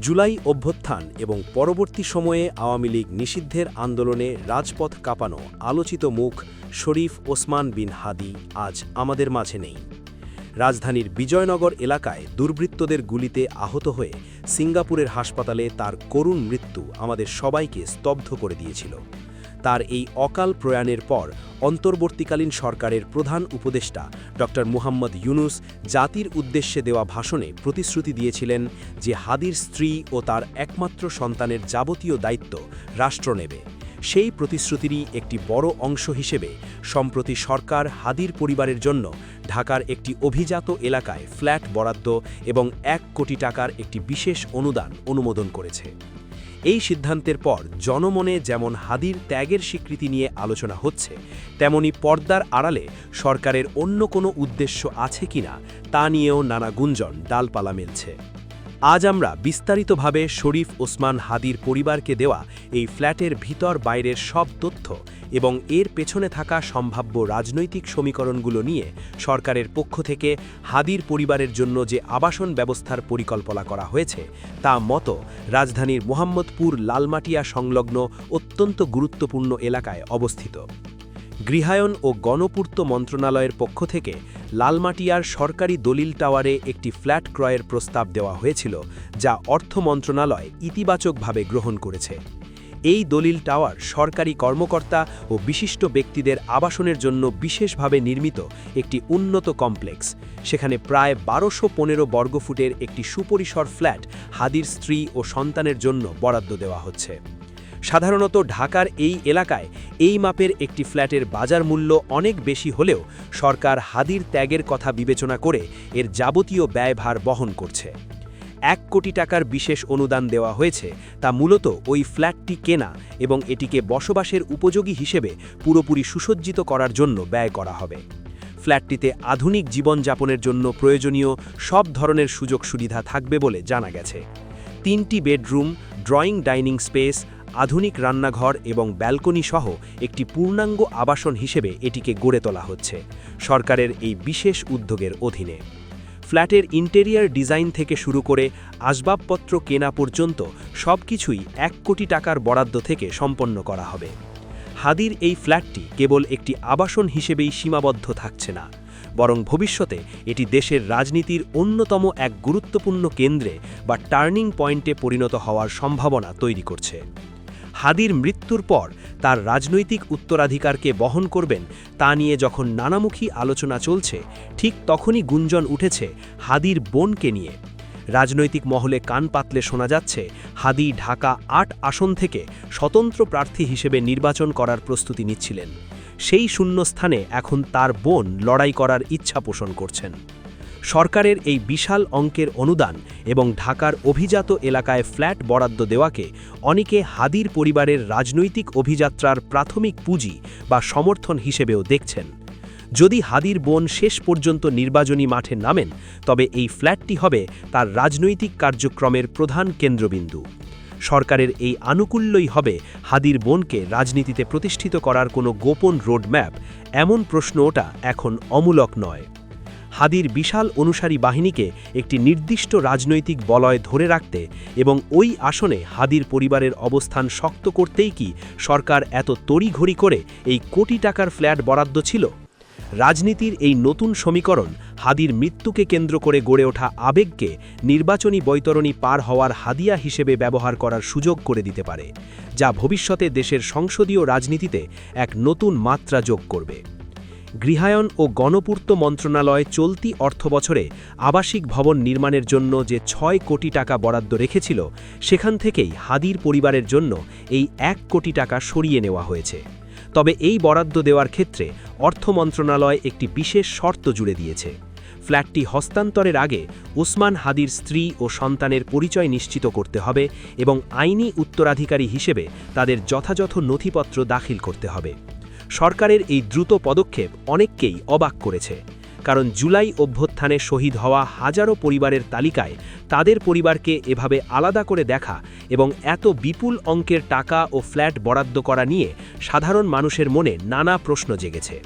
জুলাই অভ্যুত্থান এবং পরবর্তী সময়ে আওয়ামী লীগ নিষিদ্ধের আন্দোলনে রাজপথ কাঁপানো আলোচিত মুখ শরীফ ওসমান বিন হাদি আজ আমাদের মাঝে নেই। রাজধানীর বিজয়নগর এলাকায় দুর্বৃত্তদের গুলিতে আহত হয়ে সিঙ্গাপুরের হাসপাতালে তার করুণ মৃত্যু আমাদের সবাইকে স্তব্ধ করে দিয়েছিল। তার এই অকাল প্রয়াণের পর অন্তর্বর্তীকালীন সরকারের প্রধান উপদেষ্টা ড মুহাম্মদ ইউনুস জাতির উদ্দেশ্যে দেওয়া ভাষণে প্রতিশ্রুতি দিয়েছিলেন যে হাদির স্ত্রী ও তার একমাত্র সন্তানের যাবতীয় দায়িত্ব রাষ্ট্র নেবে। সেই প্রতিশ্রুতিরই একটি বড় অংশ হিসেবে সম্প্রতি সরকার হাদির পরিবারের জন্য ঢাকার একটি অভিজাত এলাকায় ফ্ল্যাট বরাদ্দ এবং এক কোটি টাকার একটি বিশেষ অনুদান অনুমোদন করেছে। এই সিদ্ধান্তের পর জনমনে যেমন হাদির ত্যাগের স্বীকৃতি নিয়ে আলোচনা হচ্ছে, তেমনি পর্দার আড়ালে সরকারের অন্য কোনো উদ্দেশ্য আছে কিনা তা নিয়েও নানা গুঞ্জন ডালপালা মেলছে। আজ আমরা বিস্তারিতভাবে শরীফ ওসমান হাদির পরিবারকে দেওয়া এই ফ্ল্যাটের ভিতর বাইরের সব তথ্য এবং এর পেছনে থাকা সম্ভাব্য রাজনৈতিক সমীকরণগুলো নিয়ে সরকারের পক্ষ থেকে হাদির পরিবারের জন্য যে আবাসন ব্যবস্থার পরিকল্পনা করা হয়েছে, তা মতো রাজধানীর মোহাম্মদপুর লালমাটিয়া সংলগ্ন অত্যন্ত গুরুত্বপূর্ণ এলাকায় অবস্থিত। গৃহায়ন ও গণপূর্ত মন্ত্রণালয়ের পক্ষ থেকে লালমাটিয়ার সরকারি দলিল টাওয়ারে একটি ফ্ল্যাট ক্রয়ের প্রস্তাব দেওয়া হয়েছিল, যা অর্থ মন্ত্রণালয় ইতিবাচকভাবে গ্রহণ করেছে। এই দলিল টাওয়ার সরকারি কর্মকর্তা ও বিশিষ্ট ব্যক্তিদের আবাসনের জন্য বিশেষভাবে নির্মিত একটি উন্নত কমপ্লেক্স। সেখানে প্রায় বারোশো পনেরো বর্গফুটের একটি সুপরিসর ফ্ল্যাট হাদির স্ত্রী ও সন্তানের জন্য বরাদ্দ দেওয়া হচ্ছে। সাধারণত ঢাকার এই এলাকায় এই মাপের একটি ফ্ল্যাটের বাজার মূল্য অনেক বেশি হলেও সরকার হাদির ত্যাগের কথা বিবেচনা করে এর যাবতীয় ব্যয়ভার বহন করছে। এক কোটি টাকার বিশেষ অনুদান দেওয়া হয়েছে, তা মূলত ওই ফ্ল্যাটটি কেনা এবং এটিকে বসবাসের উপযোগী হিসেবে পুরোপুরি সুসজ্জিত করার জন্য ব্যয় করা হবে। ফ্ল্যাটটিতে আধুনিক জীবনযাপনের জন্য প্রয়োজনীয় সব ধরনের সুযোগ সুবিধা থাকবে বলে জানা গেছে। তিনটি বেডরুম, ড্রয়িং ডাইনিং স্পেস, আধুনিক রান্নাঘর এবং ব্যালকনি সহ একটি পূর্ণাঙ্গ আবাসন হিসেবে এটিকে গড়ে তোলা হচ্ছে, সরকারের এই বিশেষ উদ্যোগের অধীনে। ফ্ল্যাটের ইন্টেরিয়ার ডিজাইন থেকে শুরু করে আসবাবপত্র কেনা পর্যন্ত সবকিছুই এক কোটি টাকার বরাদ্দ থেকে সম্পন্ন করা হবে। হাদির এই ফ্ল্যাটটি কেবল একটি আবাসন হিসেবেই সীমাবদ্ধ থাকছে না, বরং ভবিষ্যতে এটি দেশের রাজনীতির অন্যতম এক গুরুত্বপূর্ণ কেন্দ্রে বা টার্নিং পয়েন্টে পরিণত হওয়ার সম্ভাবনা তৈরি করছে। হাদির মৃত্যুর পর তার রাজনৈতিক উত্তরাধিকারকে বহন করবেন, তা নিয়ে যখন নানামুখী আলোচনা চলছে, ঠিক তখনই গুঞ্জন উঠেছে হাদির বোনকে নিয়ে। রাজনৈতিক মহলে কান পাতলে শোনা যাচ্ছে, হাদি ঢাকা আট আসন থেকে স্বতন্ত্র প্রার্থী হিসেবে নির্বাচন করার প্রস্তুতি নিচ্ছিলেন। সেই শূন্যস্থানে এখন তার বোন লড়াই করার ইচ্ছা পোষণ করছেন। সরকারের এই বিশাল অঙ্কের অনুদান এবং ঢাকার অভিজাত এলাকায় ফ্ল্যাট বরাদ্দ দেওয়াকে অনেকে হাদির পরিবারের রাজনৈতিক অভিযাত্রার প্রাথমিক পুঁজি বা সমর্থন হিসেবেও দেখছেন। যদি হাদির বোন শেষ পর্যন্ত নির্বাচনী মাঠে নামেন, তবে এই ফ্ল্যাটটি হবে তার রাজনৈতিক কার্যক্রমের প্রধান কেন্দ্রবিন্দু। সরকারের এই আনুকূল্যই হবে হাদির বোনকে রাজনীতিতে প্রতিষ্ঠিত করার কোনো গোপন রোডম্যাপ, এমন প্রশ্ন ওটা এখন অমূলক নয়। হাদির বিশাল অনুসারী বাহিনীকে একটি নির্দিষ্ট রাজনৈতিক বলয় ধরে রাখতে এবং ওই আসনে হাদির পরিবারের অবস্থান শক্ত করতেই কি সরকার এত তড়িঘড়ি করে এই কোটি টাকার ফ্ল্যাট বরাদ্দ ছিল? রাজনীতির এই নতুন সমীকরণ হাদির মৃত্যুকে কেন্দ্র করে গড়ে ওঠা আবেগকে নির্বাচনী বৈতরণী পার হওয়ার হাদিয়া হিসেবে ব্যবহার করার সুযোগ করে দিতে পারে, যা ভবিষ্যতে দেশের সংসদীয় রাজনীতিতে এক নতুন মাত্রা যোগ করবে। গৃহায়ন ও গণপূর্ত মন্ত্রণালয় চলতি অর্থবছরে আবাসিক ভবন নির্মাণের জন্য যে ছয় কোটি টাকা বরাদ্দ রেখেছিল, সেখান থেকেই হাদির পরিবারের জন্য এই এক কোটি টাকা সরিয়ে নেওয়া হয়েছে। তবে এই বরাদ্দ দেওয়ার ক্ষেত্রে অর্থ মন্ত্রণালয় একটি বিশেষ শর্ত জুড়ে দিয়েছে। ফ্ল্যাটটি হস্তান্তরের আগে ওসমান হাদির স্ত্রী ও সন্তানের পরিচয় নিশ্চিত করতে হবে এবং আইনি উত্তরাধিকারী হিসেবে তাদের যথাযথ নথিপত্র দাখিল করতে হবে। সরকারের এই দ্রুত পদক্ষেপ অনেককেই অবাক করেছে। কারণ জুলাই অভ্যুত্থানে শহীদ হওয়া হাজারো পরিবারের তালিকায় তাদের পরিবারকে এভাবে আলাদা করে দেখা এবং এত বিপুল অঙ্কের টাকা ও ফ্ল্যাট বরাদ্দ করা নিয়ে সাধারণ মানুষের মনে নানা প্রশ্ন জেগেছে।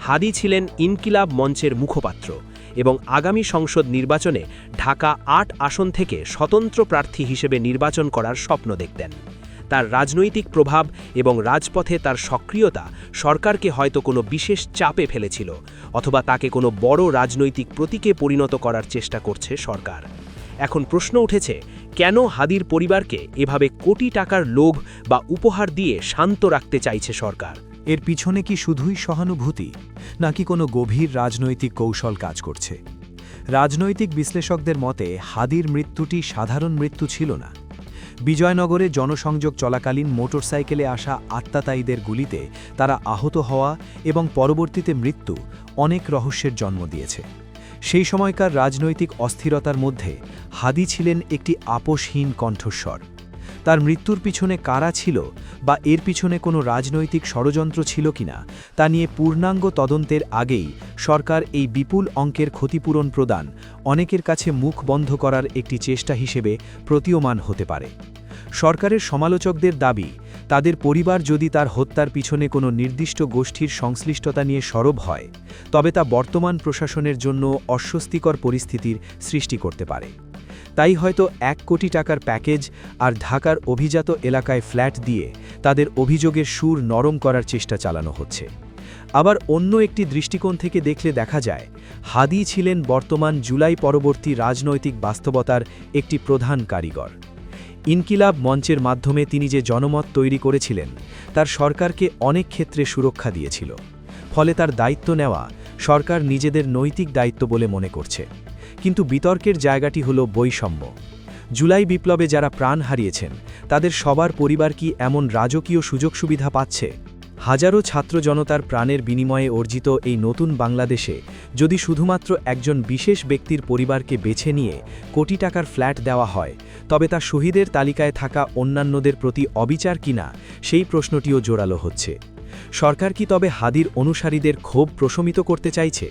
হাদি ছিলেন ইনকিলাব মঞ্চের মুখপাত্র এবং আগামী সংসদ নির্বাচনে ঢাকা আট আসন থেকে স্বতন্ত্র প্রার্থী হিসেবে নির্বাচন করার স্বপ্ন দেখতেন। তার রাজনৈতিক প্রভাব এবং রাজপথে তার সক্রিয়তা সরকারকে হয়তো কোনো বিশেষ চাপে ফেলেছিল অথবা তাকে কোনো বড় রাজনৈতিক প্রতীকে পরিণত করার চেষ্টা করছে সরকার। এখন প্রশ্ন উঠেছে, কেন হাদির পরিবারকে এভাবে কোটি টাকার লোভ বা উপহার দিয়ে শান্ত রাখতে চাইছে সরকার? এর পিছনে কি শুধুই সহানুভূতি, নাকি কোনো গভীর রাজনৈতিক কৌশল কাজ করছে? রাজনৈতিক বিশ্লেষকদের মতে, হাদির মৃত্যুটি সাধারণ মৃত্যু ছিল না বিজয়নগরে জনসংযোগ চলাকালীন মোটরসাইকেলে আসা আত্মাতায়ীদের গুলিতে তারা আহত হওয়া এবং পরবর্তীতে মৃত্যু অনেক রহস্যের জন্ম দিয়েছে। সেই সময়কার রাজনৈতিক অস্থিরতার মধ্যে হাদি ছিলেন একটি আপোষহীন কণ্ঠস্বর। তার মৃত্যুর পিছনে কারা ছিল বা এর পিছনে কোনো রাজনৈতিক ষড়যন্ত্র ছিল কিনা, তা নিয়ে পূর্ণাঙ্গ তদন্তের আগেই সরকার এই বিপুল অঙ্কের ক্ষতিপূরণ প্রদান অনেকের কাছে মুখ বন্ধ করার একটি চেষ্টা হিসেবে প্রতীয়মান হতে পারে। সরকারের সমালোচকদের দাবি, তাদের পরিবার যদি তার হত্যার পিছনে কোনো নির্দিষ্ট গোষ্ঠীর সংশ্লিষ্টতা নিয়ে সরব হয়, তবে তা বর্তমান প্রশাসনের জন্য অস্বস্তিকর পরিস্থিতির সৃষ্টি করতে পারে। তাই হয়তো এক কোটি টাকার প্যাকেজ আর ঢাকার অভিজাত এলাকায় ফ্ল্যাট দিয়ে তাদের অভিযোগের সুর নরম করার চেষ্টা চালানো হচ্ছে। আবার অন্য একটি দৃষ্টিকোণ থেকে দেখলে দেখা যায়, হাদি ছিলেন বর্তমান জুলাই পরবর্তী রাজনৈতিক বাস্তবতার একটি প্রধান কারিগর। ইনকিলাব মঞ্চের মাধ্যমে তিনি যে জনমত তৈরি করেছিলেন, তার সরকারকে অনেক ক্ষেত্রে সুরক্ষা দিয়েছিল। ফলে তার দায়িত্ব নেওয়া সরকার নিজেদের নৈতিক দায়িত্ব বলে মনে করছে। কিন্তু বিতর্কের জায়গাটি হল বৈষম্য। জুলাই বিপ্লবে যারা প্রাণ হারিয়েছেন, তাদের সবার পরিবার কি এমন রাজকীয় সুযোগ সুবিধা পাচ্ছে? হাজারো ছাত্র জনতার প্রাণের বিনিময়ে অর্জিত এই নতুন বাংলাদেশে যদি শুধুমাত্র একজন বিশেষ ব্যক্তির পরিবারকে বেছে নিয়ে কোটি টাকার ফ্ল্যাট দেওয়া হয়, তবে তা শহীদের তালিকায় থাকা অন্যান্যদের প্রতি অবিচার কিনা, সেই প্রশ্নটিও জোরালো হচ্ছে। সরকার কি তবে হাদির অনুসারীদের ক্ষোভ প্রশমিত করতে চাইছে?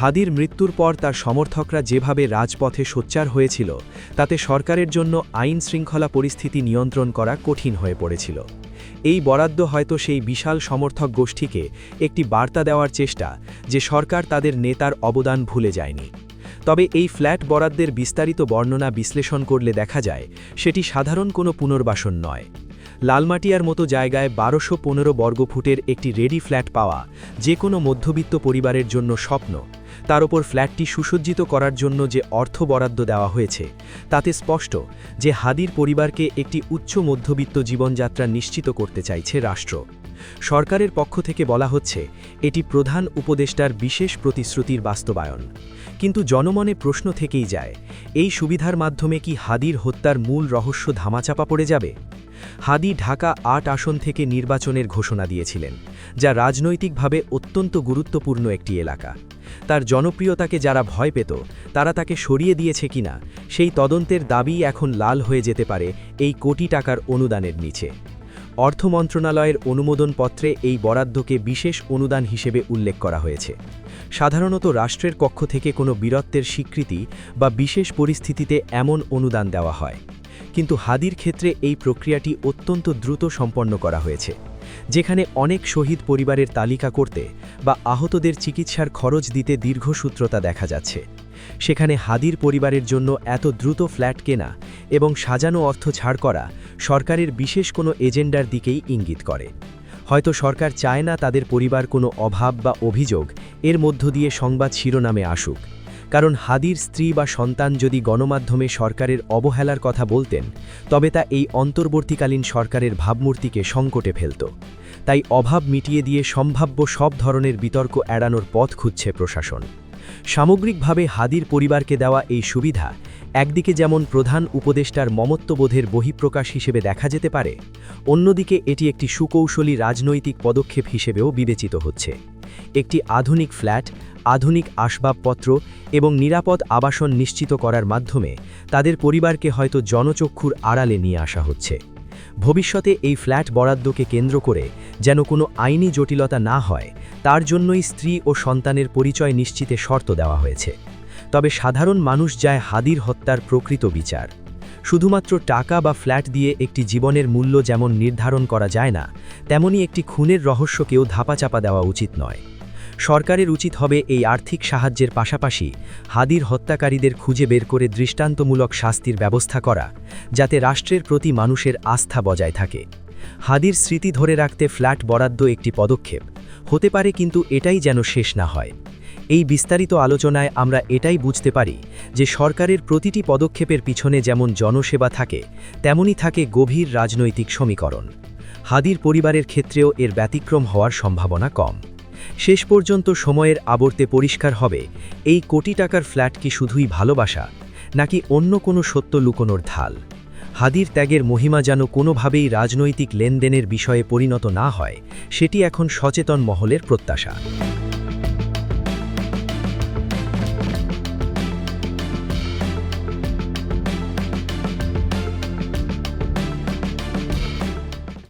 হাদির মৃত্যুর পর তার সমর্থকরা যেভাবে রাজপথে সোচ্চার হয়েছিল, তাতে সরকারের জন্য আইন শৃঙ্খলা পরিস্থিতি নিয়ন্ত্রণ করা কঠিন হয়ে পড়েছিল। এই বরাদ্দ হয়তো সেই বিশাল সমর্থক গোষ্ঠীকে একটি বার্তা দেওয়ার চেষ্টা যে সরকার তাদের নেতার অবদান ভুলে যায়নি। তবে এই ফ্ল্যাট বরাদ্দের বিস্তারিত বর্ণনা বিশ্লেষণ করলে দেখা যায়, সেটি সাধারণ কোনো পুনর্বাসন নয়। লালমাটিয়ার মতো জায়গায় বারোশো পনেরো বর্গফুটের একটি রেডি ফ্ল্যাট পাওয়া যে কোনো মধ্যবিত্ত পরিবারের জন্য স্বপ্ন তার ওপর ফ্ল্যাটটি সুসজ্জিত করার জন্য যে অর্থ বরাদ্দ দেওয়া হয়েছে, তাতে স্পষ্ট যে হাদির পরিবারকে একটি উচ্চ মধ্যবিত্ত জীবনযাত্রা নিশ্চিত করতে চাইছে রাষ্ট্র। সরকারের পক্ষ থেকে বলা হচ্ছে, এটি প্রধান উপদেষ্টার বিশেষ প্রতিশ্রুতির বাস্তবায়ন। কিন্তু জনমনে প্রশ্ন থেকেই যায়, এই সুবিধার মাধ্যমে কি হাদির হত্যার মূল রহস্য ধামাচাপা পড়ে যাবে? হাদি ঢাকা আট আসন থেকে নির্বাচনের ঘোষণা দিয়েছিলেন, যা রাজনৈতিকভাবে অত্যন্ত গুরুত্বপূর্ণ একটি এলাকা। তার জনপ্রিয়তাকে যারা ভয় পেত, তারা তাকে সরিয়ে দিয়েছে কিনা, সেই তদন্তের দাবি এখন লাল হয়ে যেতে পারে এই কোটি টাকার অনুদানের নিচে। অর্থ মন্ত্রণালয়ের অনুমোদনপত্রে এই বরাদ্দকে বিশেষ অনুদান হিসেবে উল্লেখ করা হয়েছে। সাধারণত রাষ্ট্রের পক্ষ থেকে কোনো বীরত্বের স্বীকৃতি বা বিশেষ পরিস্থিতিতে এমন অনুদান দেওয়া হয়। কিন্তু হাদির ক্ষেত্রে এই প্রক্রিয়াটি অত্যন্ত দ্রুত সম্পন্ন করা হয়েছে। যেখানে অনেক শহীদ পরিবারের তালিকা করতে বা আহতদের চিকিৎসার খরচ দিতে দীর্ঘসূত্রতা দেখা যাচ্ছে। সেখানে হাদির পরিবারের জন্য এত দ্রুত ফ্ল্যাট কেনা এবং সাজানো অর্থ ছাড় করা সরকারের বিশেষ কোনো এজেন্ডার দিকেই ইঙ্গিত করে। হয়তো সরকার চায় না তাদের পরিবার কোনো অভাব বা অভিযোগ এর মধ্য দিয়ে সংবাদ শিরোনামে আসুক। কারণ হাদির স্ত্রী বা সন্তান যদি গণমাধ্যমে সরকারের অবহেলার কথা বলতেন, তবে তা এই অন্তর্বর্তীকালীন সরকারের ভাবমূর্তিকে সংকটে ফেলত। তাই অভাব মিটিয়ে দিয়ে সম্ভাব্য সব ধরনের বিতর্ক এড়ানোর পথ খুঁজছে প্রশাসন। সামগ্রিকভাবে হাদির পরিবারকে দেওয়া এই সুবিধা একদিকে যেমন প্রধান উপদেষ্টার মমত্ববোধের বহিঃপ্রকাশ হিসেবে দেখা যেতে পারে, অন্যদিকে এটি একটি সুকৌশলী রাজনৈতিক পদক্ষেপ হিসেবেও বিবেচিত হচ্ছে। একটি আধুনিক ফ্ল্যাট, আধুনিক আসবাবপত্র এবং নিরাপদ আবাসন নিশ্চিত করার মাধ্যমে তাদের পরিবারকে হয়তো জনচক্ষুর আড়ালে নিয়ে আসা হচ্ছে। ভবিষ্যতে এই ফ্ল্যাট বরাদ্দকে কেন্দ্র করে যেন কোনো আইনি জটিলতা না হয়, তার জন্যই স্ত্রী ও সন্তানের পরিচয় নিশ্চিতে শর্ত দেওয়া হয়েছে। তবে সাধারণ মানুষ যায় হাদির হত্যার প্রকৃত বিচার। শুধুমাত্র টাকা বা ফ্ল্যাট দিয়ে একটি জীবনের মূল্য যেমন নির্ধারণ করা যায় না, তেমনি একটি খুনের রহস্যকেও ধাপাচাপা দেওয়া উচিত নয়। সরকারের উচিত হবে এই আর্থিক সাহায্যের পাশাপাশি হাদির হত্যাকারীদের খুঁজে বের করে দৃষ্টান্তমূলক শাস্তির ব্যবস্থা করা, যাতে রাষ্ট্রের প্রতি মানুষের আস্থা বজায় থাকে। হাদির স্মৃতি ধরে রাখতে ফ্ল্যাট বরাদ্দ একটি পদক্ষেপ, হতে পারে কিন্তু এটাই যেন শেষ না হয়। এই বিস্তারিত আলোচনায় আমরা এটাই বুঝতে পারি যে সরকারের প্রতিটি পদক্ষেপের পিছনে যেমন জনসেবা থাকে, তেমনি থাকে গভীর রাজনৈতিক সমীকরণ। হাদির পরিবারের ক্ষেত্রেও এর ব্যতিক্রম হওয়ার সম্ভাবনা কম। শেষ পর্যন্ত সময়ের আবর্তে পরিষ্কার হবে, এই কোটি টাকার ফ্ল্যাট কি শুধুই ভালোবাসা, নাকি অন্য কোনো সত্য লুকোনোর ঢাল? হাদির ত্যাগের মহিমা যেন কোনোভাবেই রাজনৈতিক লেনদেনের বিষয়ে পরিণত না হয়, সেটি এখন সচেতন মহলের প্রত্যাশা।